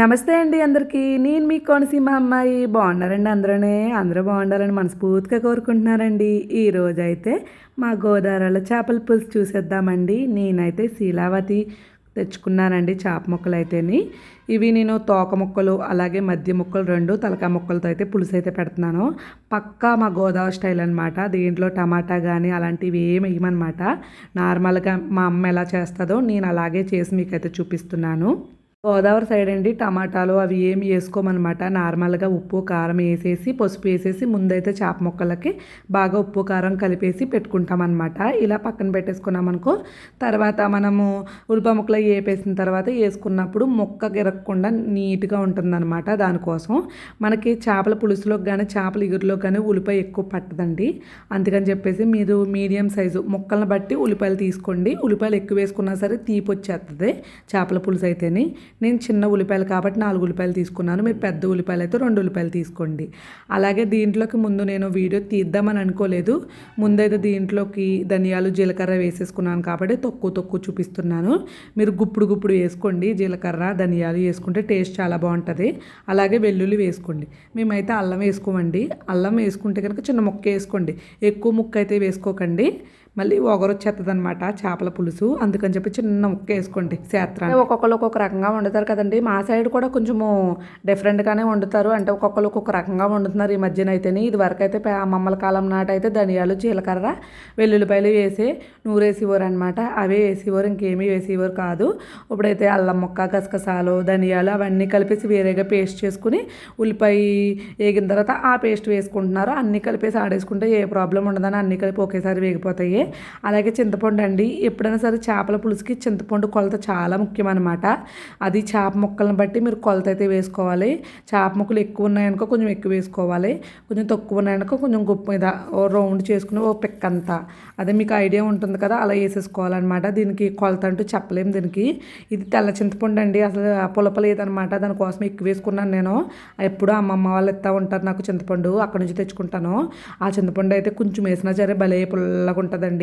నమస్తే అండి అందరికీ. నేను మీ కోనసీమ అమ్మాయి. బాగున్నారండి అందరూనే. అందరూ బాగుండాలని మనస్ఫూర్తిగా కోరుకుంటున్నారండి. ఈ రోజు అయితే మా గోదావరిలో చేపల పులుసు చూసేద్దామండి. నేనైతే శీలావతి తెచ్చుకున్నానండి చేప ముక్కలు అయితేని ఇవి నేను తోక ముక్కలు అలాగే మధ్య ముక్కలు రెండు తలకాయ ముక్కలతో అయితే పులుసు అయితే పెడుతున్నాను. పక్కా మా గోదావరి స్టైల్ అనమాట దీంట్లో టమాటా కానీ అలాంటివి ఏం వేయమనమాట నార్మల్గా మా అమ్మ ఎలా చేస్తుందో నేను అలాగే చేసి మీకైతే చూపిస్తున్నాను. గోదావరి సైడ్ అండి టమాటాలు అవి ఏమి వేసుకోమన్నమాట. నార్మల్గా ఉప్పు కారం వేసేసి పసుపు వేసేసి ముందైతే చేప ముక్కలకి బాగా ఉప్పు కారం కలిపేసి పెట్టుకుంటామన్నమాట. ఇలా పక్కన పెట్టేసుకున్నామనుకో తర్వాత మనము ఉల్లిపాయ ముక్కలు వేపేసిన తర్వాత వేసుకున్నప్పుడు ముక్క గిరగకుండా నీట్గా ఉంటుందన్నమాట దానికోసం. మనకి చేపల పులుసులోకి కానీ చేపల ఇగురులోకి కానీ ఉల్లిపాయ ఎక్కువ పట్టదండి. అందుకని చెప్పేసి మీరు మీడియం సైజు ముక్కలను బట్టి ఉల్లిపాయలు తీసుకోండి. ఉల్లిపాయలు ఎక్కువ వేసుకున్నా సరే తీపి వచ్చేస్తుంది చేపల పులుసు అయితేని నేను చిన్న ఉల్లిపాయలు కాబట్టి నాలుగు ఉల్లిపాయలు తీసుకున్నాను. మీరు పెద్ద ఉల్లిపాయలు అయితే రెండు ఉల్లిపాయలు తీసుకోండి. అలాగే దీంట్లోకి ముందు నేను వీడియో తీద్దామని అనుకోలేదు. ముందైతే దీంట్లోకి ధనియాలు జీలకర్ర వేసేసుకున్నాను కాబట్టి తక్కువ తక్కువ చూపిస్తున్నాను. మీరు గుప్పుడు గుప్పుడు వేసుకోండి. జీలకర్ర ధనియాలు వేసుకుంటే టేస్ట్ చాలా బాగుంటుంది. అలాగే వెల్లుల్లి వేసుకోండి. మేమైతే అల్లం వేసుకోమండి. అల్లం వేసుకుంటే కనుక చిన్న ముక్క వేసుకోండి. ఎక్కువ ముక్క అయితే వేసుకోకండి. మళ్ళీ ఒగరొచ్చేస్తుంది అనమాట చేపల పులుసు. అందుకని చెప్పి చిన్న ముక్క వేసుకోండి శాత్ర ఒక్కొక్కరు ఒక్కొక్క రకంగా వండుతారు కదండి. మా సైడ్ కూడా కొంచెము డిఫరెంట్గానే వండుతారు. అంటే ఒక్కొక్కరు ఒక్కొక్క రకంగా వండుతున్నారు ఈ మధ్యన అయితేనే ఇది వరకు అయితే మమ్మల కాలం కాలం నాటైతే ధనియాలు జీలకర్ర వెల్లుల్లిపాయలు వేసి నూరేసేవారు అనమాట అవే వేసేవారు ఇంకేమీ వేసేవారు కాదు. ఇప్పుడైతే అల్లం ముక్క గసగసాలు ధనియాలు అవన్నీ కలిపేసి వేరేగా పేస్ట్ చేసుకుని ఉల్లిపాయ వేగిన తర్వాత ఆ పేస్ట్ వేసుకుంటున్నారు. అన్నీ కలిపేసి ఆడేసుకుంటే ఏ ప్రాబ్లం ఉండదని అన్నీ కలిపి ఒకేసారి వేగిపోతాయి. అలాగే చింతపండు అండి. ఎప్పుడైనా సరే చేపల పులుసుకి చింతపండు కొలత చాలా ముఖ్యం అనమాట అది చేప ముక్కలను బట్టి మీరు కొలత అయితే వేసుకోవాలి. చేప ముక్కలు ఎక్కువ ఉన్నాయనుకో కొంచెం ఎక్కువ వేసుకోవాలి. కొంచెం తక్కువ ఉన్నాయనుకో కొంచెం గొప్ప మీద ఓ రౌండ్ చేసుకుని ఓ పిక్ అంతా. అదే మీకు ఐడియా ఉంటుంది కదా అలా వేసేసుకోవాలన్నమాట. దీనికి కొలత అంటూ చెప్పలేము దీనికి. ఇది తెల్ల చింతపండు అండి. అసలు పులప లేదనమాట దానికోసం ఎక్కువ వేసుకున్నాను నేను. ఎప్పుడు అమ్మమ్మ వాళ్ళు ఇస్తూ ఉంటారు నాకు చింతపండు. అక్కడ నుంచి తెచ్చుకుంటాను. ఆ చింతపండు అయితే కొంచెం వేసినా సరే భలే పుల్లగా ఉంటుందండి.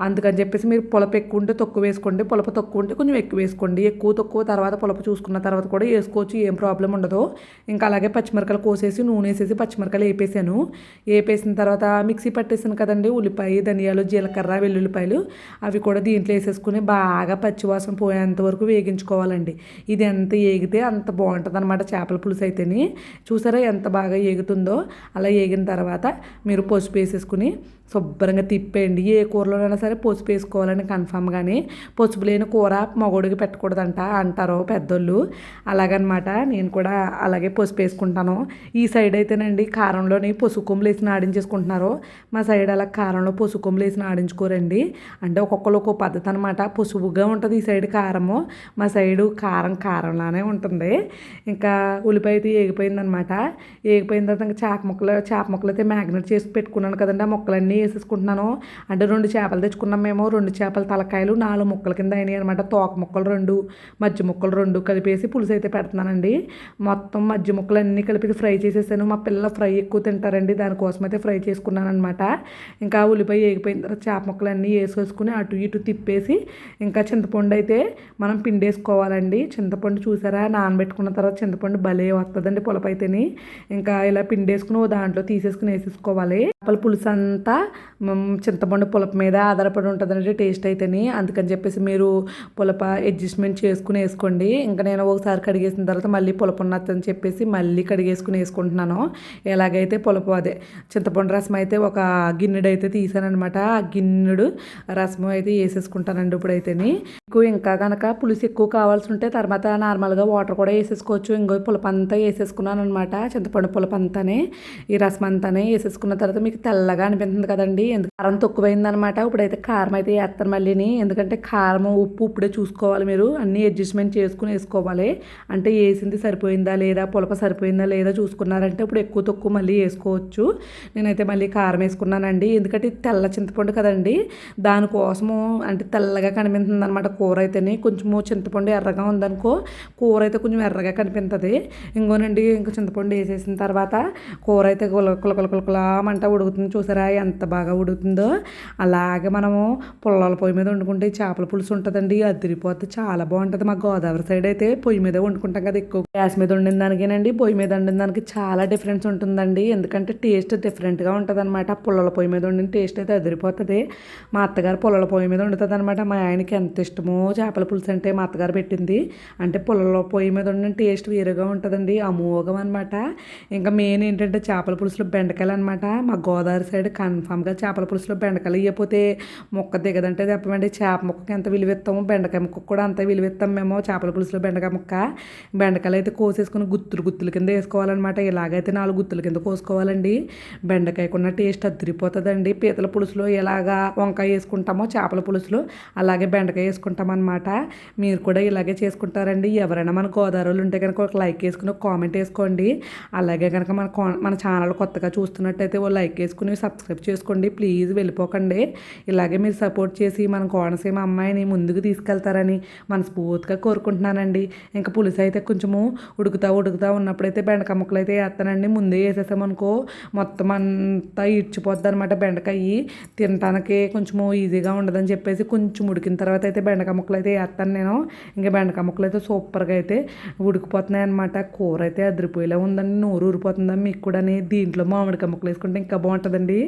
అందుకని చెప్పేసి మీరు పులప ఎక్కువ ఉంటే తక్కువ వేసుకోండి. పులప తక్కువ ఉంటే కొంచెం ఎక్కువ వేసుకోండి. ఎక్కువ తక్కువ తర్వాత పులప చూసుకున్న తర్వాత కూడా వేసుకోవచ్చు. ఏం ప్రాబ్లం ఉండదు. ఇంకా అలాగే పచ్చిమిరకాయలు కోసేసి నూనె వేసేసి పచ్చిమిరకాయలు వేపేసాను. వేపేసిన తర్వాత మిక్సీ పట్టేసాను కదండి. ఉల్లిపాయ ధనియాలు జీలకర్ర వెల్లుల్లిపాయలు అవి కూడా దీంట్లో వేసేసుకుని బాగా పచ్చివాసన పోయేంత వరకు వేగించుకోవాలండి. ఇది ఎంత ఏగితే అంత బాగుంటుంది అనమాట చేపల పులుసు అయితేని. చూసారా ఎంత బాగా ఏగుతుందో? అలా ఏగిన తర్వాత మీరు పసుపు వేసేసుకుని శుభ్రంగా తిప్పేయండి. ఏ కూరలోనైనా సరే పసుపు వేసుకోవాలని కన్ఫామ్గానే పసుపు లేని కూర మగోడికి పెట్టకూడదంట అంటారు పెద్దోళ్ళు. అలాగనమాట నేను కూడా అలాగే పసుపు వేసుకుంటాను. ఈ సైడ్ అయితేనండి కారంలోని పసుపు కొమ్ములు వేసి ఆడించేసుకుంటున్నారు మా సైడ్ అలా కారంలో పసుపు కొమ్ములు వేసి ఆడించుకోరండి అంటే ఒక్కొక్కరు ఒక్కో పద్ధతి అనమాట పసుపుగా ఉంటుంది ఈ సైడ్ కారము. మా సైడు కారం కారంలానే ఉంటుంది. ఇంకా ఉల్లిపాయ అయితే ఏగిపోయిందనమాట ఏగిపోయిన తర్వాత ఇంకా చేప ముక్కలు చేప ముక్కలు అయితే మ్యాగ్నెట్ చేసి పెట్టుకున్నాను కదండి. ఆ ముక్కలన్నీ వేసేసుకుంటున్నాను. అంటే రెండు చేపలు తెచ్చుకున్నాం మేము. రెండు చేపల తలకాయలు నాలుగు ముక్కల కింద అయినాయి అనమాట తోక ముక్కలు రెండు మజ్జి ముక్కలు రెండు కలిపేసి పులుసు అయితే పెడుతున్నానండి. మొత్తం మజ్జి ముక్కలు అన్నీ కలిపి ఫ్రై చేసేసాను. మా పిల్లలు ఫ్రై ఎక్కువ తింటారండి. దానికోసం అయితే ఫ్రై చేసుకున్నాను అనమాట ఇంకా ఉల్లిపాయ వేగిపోయిన తర్వాత చేప ముక్కలు అన్నీ వేసేసుకుని అటు ఇటు తిప్పేసి ఇంకా చింతపండు అయితే మనం పిండేసుకోవాలండి. చింతపండు చూసారా? నానబెట్టుకున్న తర్వాత చింతపండు భలే వస్తుందండి పులపైతేని. ఇంకా ఇలా పిండేసుకుని ఓ దాంట్లో తీసేసుకుని వేసేసుకోవాలి. చేపల పులుసు అంతా చింతపండు పులప మీద ఆధారపడి ఉంటుందండి టేస్ట్ అయితేని. అందుకని చెప్పేసి మీరు పులప అడ్జస్ట్మెంట్ చేసుకుని వేసుకోండి. ఇంకా నేను ఒకసారి కడిగేసిన తర్వాత మళ్ళీ పులప ఉన్నదని చెప్పేసి మళ్ళీ కడిగేసుకుని వేసుకుంటున్నాను. ఎలాగైతే పులపు అదే చింతపండు రసం అయితే ఒక గిన్నెడు అయితే తీసానమాట ఆ గిన్నెడు రసం అయితే వేసేసుకుంటానండి ఇప్పుడైతేని. ఎక్కువ ఇంకా కనుక పులుసు ఎక్కువ కావాల్సి ఉంటే తర్వాత నార్మల్గా వాటర్ కూడా వేసేసుకోవచ్చు. ఇంకో పులపంతా వేసేసుకున్నాను అనమాట చింతపండు పులపంతానే ఈ రసం అంతానే వేసేసుకున్న తర్వాత మీకు తెల్లగా అనిపిస్తుంది కదండి. ఎందుకు? కారం తక్కువైందనమాట ఇప్పుడైతే కారం అయితే వేస్తాను మళ్ళీని. ఎందుకంటే కారం ఉప్పు ఇప్పుడే చూసుకోవాలి మీరు. అన్నీ అడ్జస్ట్మెంట్ చేసుకుని వేసుకోవాలి. అంటే వేసింది సరిపోయిందా లేదా పులప సరిపోయిందా లేదా చూసుకున్నారంటే ఇప్పుడు ఎక్కువ తక్కువ మళ్ళీ వేసుకోవచ్చు. నేనైతే మళ్ళీ కారం వేసుకున్నానండి. ఎందుకంటే ఇది తెల్ల చింతపండు కదండి. దానికోసము అంటే తెల్లగా కనిపిస్తుంది అనమాట కూర అయితేనే కొంచెము చింతపండు ఎర్రగా ఉందనుకో కూర అయితే కొంచెం ఎర్రగా కనిపిస్తుంది ఇంకోనండి ఇంకా చింతపండు వేసేసిన తర్వాత కూర అయితే కుల కుల కుల కుల ఉడుకుతుంది. చూసారా ఎంత బాగా ఉడుకుతుందో. అలాగే మనము పుల్లల పొయ్యి మీద వండుకుంటే చేపల పులుసు ఉంటుందండి అదిరిపోతే చాలా బాగుంటుంది మా గోదావరి సైడ్ అయితే. పొయ్యి మీద వండుకుంటాం కదా ఎక్కువ. గ్యాస్ మీద వండిన దానికేనండి పొయ్యి మీద వండిన దానికి చాలా డిఫరెన్స్ ఉంటుందండి. ఎందుకంటే టేస్ట్ డిఫరెంట్గా ఉంటుంది అనమాట పుల్లల పొయ్యి మీద వండిన టేస్ట్ అయితే అదిరిపోతుంది. మా అత్తగారు పుల్లల పొయ్యి మీద వండుతుంది అనమాట మా ఆయనకి ఎంత ఇష్టమో చేపల పులుసు అంటే మా అత్తగారు పెట్టింది. అంటే పుల్లల పొయ్యి మీద వండిన టేస్ట్ వేరుగా ఉంటుందండి అమోఘం అనమాట ఇంకా మెయిన్ ఏంటంటే చేపల పులుసులో బెండకాయలు అనమాట మా గోదావరి సైడ్ కన్ఫామ్గా చేపల పులుసులో బెండకాయలు ఇవ్వకపోతే మొక్క దిగదంటే చెప్పమండి. చేప ముక్కకి ఎంత విలువిస్తాము బెండకాయ ముక్కకు కూడా అంత విలువిస్తాం మేము. చేపల పులుసులో బెండకాయ ముక్క బెండకాయలు అయితే కోసేసుకుని గుత్తులు గుత్తుల కింద వేసుకోవాలన్నమాట. ఇలాగైతే నాలుగు గుత్తుల కింద కోసుకోవాలండి. బెండకాయకున్న టేస్ట్ అదిరిపోతుందండి. పీతల పులుసులో ఎలాగా వంకాయ వేసుకుంటామో చేపల పులుసులో అలాగే బెండకాయ వేసుకుంటాం అనమాట మీరు కూడా ఇలాగే చేసుకుంటారండి. ఎవరైనా మన గోదావరిలో ఉంటే కనుక ఒక లైక్ వేసుకుని ఒక కామెంట్ వేసుకోండి. అలాగే కనుక మన మన ఛానల్ కొత్తగా చూస్తున్నట్టయితే ఓ లైక్ వేసుకుని సబ్స్క్రైబ్ చేసుకోండి. ప్లీజ్ వెళ్ళిపోకండి. ఇలాగే మీరు సపోర్ట్ చేసి మన కోనసీమ అమ్మాయిని ముందుకు తీసుకెళ్తారని మనస్ఫూర్తిగా కోరుకుంటున్నానండి. ఇంకా పులుసు అయితే కొంచెము ఉడుకుతా ఉడుకుతా ఉన్నప్పుడైతే బెండకాయ ముక్కలు అయితే వేస్తానండి. ముందే వేసేసామనుకో మొత్తం అంతా ఇడ్చిపోద్ది అనమాట బెండకాయ తినటానికి కొంచెము ఈజీగా ఉండదని చెప్పేసి కొంచెం ఉడికిన తర్వాత అయితే బెండకాయ ముక్కలు అయితే వేస్తాను నేను. ఇంకా బెండకాయ ముక్కలు అయితే సూపర్గా అయితే ఉడికిపోతున్నాయి అనమాట కూర అయితే అదిరిపోయేలా ఉందండి. నోరు ఊరిపోతుందని మీకు కూడా దీంట్లో మామిడికాయ ముక్కలు వేసుకుంటే ఇంకా బాగుంటుందండి.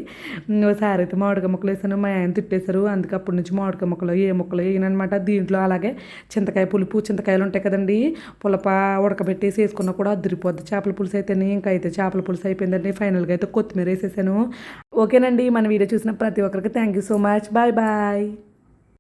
ఒకసారి అయితే మామిడికాయ ముక్కలు వేసాను మా ఆయన తిట్టేశారు. అందుకే అప్పటి నుంచి మామిడికాయ ముక్కలు ఏ ముక్కలు వేయనమాట దీంట్లో అలాగే చింతకాయ పులుపు చింతకాయలు ఉంటాయి కదండి. పులప ఉడకబెట్టేసి వేసుకున్నా కూడా అదిరిపోద్ది. చేపల పులుసు అయితేనే ఇంకా అయితే చేపల పులుసు అయిపోయిందండి. ఫైనల్గా అయితే కొత్తిమీర వేసేసాను. ఓకేనండి మన వీడియో చూసిన ప్రతి ఒక్కరికి thank you so much bye bye